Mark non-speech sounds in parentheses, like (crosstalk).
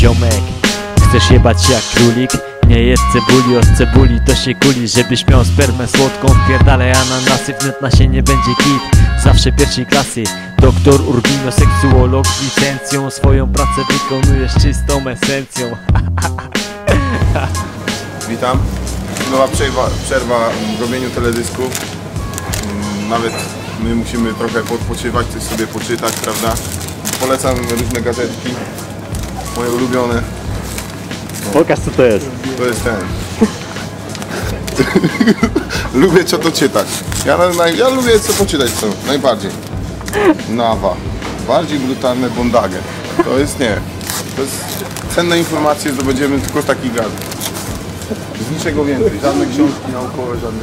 Lubisz jebać się jak królik? Nie jedz cebuli, od cebuli to się kuli Żebyś miał spermę słodką, wpierdalaj ananasy Wnet na się nie będzie kit, zawsze pierwszej klasy Doktor Urbino, seksuolog z licencją Swoją pracę wykonujesz czystą esencją (laughs) Witam. Nowa przerwa, przerwa w robieniu teledysku. Mm, Nawet my musimy trochę podpoczywać, coś sobie poczytać, prawda? Polecam różne gazetki, moje ulubione. Pokaż co to jest To jest ten. (laughs) lubię co to czytać. Ja, na, ja lubię co poczytać co najbardziej. Nawa. Bardziej brutalne bondage. To jest nie. To jest cenne informacje zdobędziemy tylko z takich gazet. Z niczego więcej. Żadne książki naukowe, żadne.